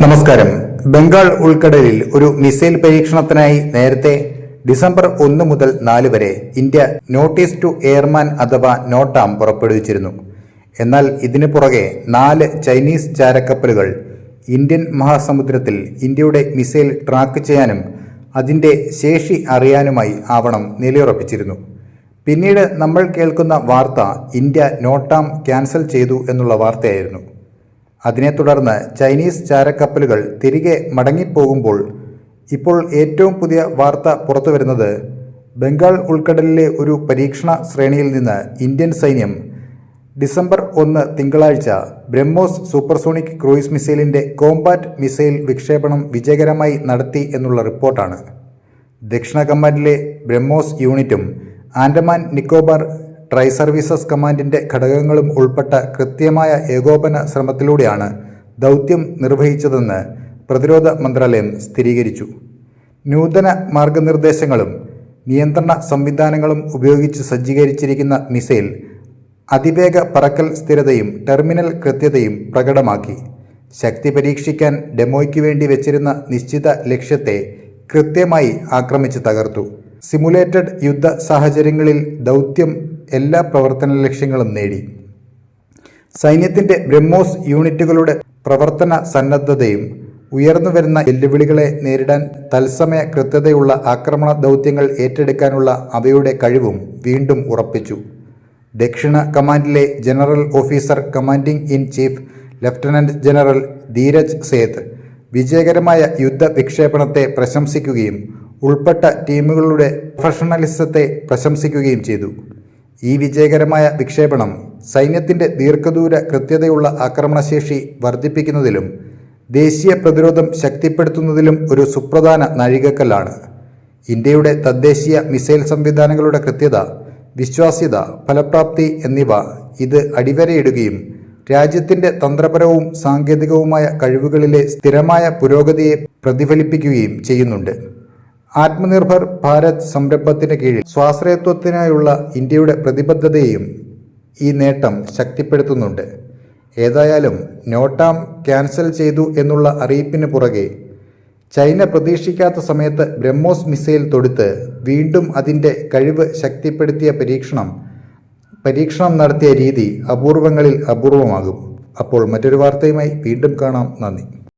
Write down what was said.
നമസ്കാരം. ബംഗാൾ ഉൾക്കടലിൽ ഒരു മിസൈൽ പരീക്ഷണത്തിനായി നേരത്തെ ഡിസംബർ ഒന്ന് മുതൽ നാല് വരെ ഇന്ത്യ നോട്ടീസ് ടു എയർമാൻ അഥവാ നോട്ടാം പുറപ്പെടുവിച്ചിരുന്നു. എന്നാൽ ഇതിനു പുറകെ നാല് ചൈനീസ് ചാരക്കപ്പലുകൾ ഇന്ത്യൻ മഹാസമുദ്രത്തിൽ ഇന്ത്യയുടെ മിസൈൽ ട്രാക്ക് ചെയ്യാനും അതിന്റെ ശേഷി അറിയാനുമായി ആവണം നിലയുറപ്പിച്ചിരുന്നു. പിന്നീട് നമ്മൾ കേൾക്കുന്ന വാർത്ത ഇന്ത്യ നോട്ടാം ക്യാൻസൽ ചെയ്തു എന്നുള്ള വാർത്തയായിരുന്നു. അതിനെ തുടർന്ന് ചൈനീസ് ചാരക്കപ്പലുകൾ തിരികെ മടങ്ങിപ്പോകുമ്പോൾ ഇപ്പോൾ ഏറ്റവും പുതിയ വാർത്ത പുറത്തുവരുന്നത് ബംഗാൾ ഉൾക്കടലിലെ ഒരു പരീക്ഷണ ശ്രേണിയിൽ നിന്ന് ഇന്ത്യൻ സൈന്യം ഡിസംബർ ഒന്ന് തിങ്കളാഴ്ച ബ്രഹ്മോസ് സൂപ്പർസോണിക് ക്രൂയിസ് മിസൈലിന്റെ കോംബാറ്റ് മിസൈൽ വിക്ഷേപണം വിജയകരമായി നടത്തി എന്നുള്ള റിപ്പോർട്ടാണ്. ദക്ഷിണ കമാൻഡിലെ ബ്രഹ്മോസ് യൂണിറ്റും ആൻഡമാൻ നിക്കോബാർ ട്രൈ സർവീസസ് കമാൻഡിന്റെ ഘടകങ്ങളും ഉൾപ്പെട്ട കൃത്യമായ ഏകോപന ശ്രമത്തിലൂടെയാണ് ദൗത്യം നിർവഹിച്ചതെന്ന് പ്രതിരോധ മന്ത്രാലയം സ്ഥിരീകരിച്ചു. നൂതന മാർഗനിർദ്ദേശങ്ങളും നിയന്ത്രണ സംവിധാനങ്ങളും ഉപയോഗിച്ച് സജ്ജീകരിച്ചിരിക്കുന്ന മിസൈൽ അതിവേഗ പറക്കൽ സ്ഥിരതയും ടെർമിനൽ കൃത്യതയും പ്രകടമാക്കി. ശക്തി പരീക്ഷിക്കാൻ ഡെമോയ്ക്ക് വേണ്ടി വെച്ചിരുന്ന നിശ്ചിത ലക്ഷ്യത്തെ കൃത്യമായി ആക്രമിച്ച് തകർത്തു. സിമുലേറ്റഡ് യുദ്ധ സാഹചര്യങ്ങളിൽ ദൗത്യം എല്ലാ പ്രവർത്തന ലക്ഷ്യങ്ങളും നേടി. സൈന്യത്തിന്റെ ബ്രഹ്മോസ് യൂണിറ്റുകളുടെ പ്രവർത്തന സന്നദ്ധതയും ഉയർന്നുവരുന്ന വെല്ലുവിളികളെ നേരിടാൻ തത്സമയ കൃത്യതയുള്ള ആക്രമണ ദൗത്യങ്ങൾ ഏറ്റെടുക്കാനുള്ള അവയുടെ കഴിവും വീണ്ടും ഉറപ്പിച്ചു. ദക്ഷിണ കമാൻഡിലെ general officer commanding in chief lieutenant general Dheeraj Seth വിജയകരമായ യുദ്ധ വിക്ഷേപണത്തെ പ്രശംസിക്കുകയും ഉൾപ്പെട്ട ടീമുകളുടെ പ്രൊഫഷണലിസത്തെ പ്രശംസിക്കുകയും ചെയ്തു. ഈ വിജയകരമായ വിക്ഷേപണം സൈന്യത്തിന്റെ ദീർഘദൂര കൃത്യതയുള്ള ആക്രമണശേഷി വർദ്ധിപ്പിക്കുന്നതിലും ദേശീയ പ്രതിരോധം ശക്തിപ്പെടുത്തുന്നതിലും ഒരു സുപ്രധാന നാഴികക്കല്ലാണ്. ഇന്ത്യയുടെ തദ്ദേശീയ മിസൈൽ സംവിധാനങ്ങളുടെ കൃത്യത വിശ്വാസ്യത ഫലപ്രാപ്തി എന്നിവ ഇത് അടിവരയിടുകയും രാജ്യത്തിന്റെ തന്ത്രപരവും സാങ്കേതികവുമായ കഴിവുകളിലെ സ്ഥിരമായ പുരോഗതിയെ പ്രതിഫലിപ്പിക്കുകയും ചെയ്യുന്നുണ്ട്. ആത്മനിർഭർ ഭാരത് സംരംഭത്തിന് കീഴിൽ സ്വാശ്രയത്വത്തിനായുള്ള ഇന്ത്യയുടെ പ്രതിബദ്ധതയെയും ഈ നേട്ടം ശക്തിപ്പെടുത്തുന്നുണ്ട്. ഏതായാലും നോട്ടാം ക്യാൻസൽ ചെയ്തു എന്നുള്ള അറിയിപ്പിന് പുറകെ ചൈന പ്രതീക്ഷിക്കാത്ത സമയത്ത് ബ്രഹ്മോസ് മിസൈൽ തൊടുത്ത് വീണ്ടും അതിന്റെ കഴിവ് ശക്തിപ്പെടുത്തിയ പരീക്ഷണം പരീക്ഷണം നടത്തിയ രീതി അപൂർവങ്ങളിൽ അപൂർവമാകും. അപ്പോൾ മറ്റൊരു വാർത്തയുമായി വീണ്ടും കാണാം. നന്ദി.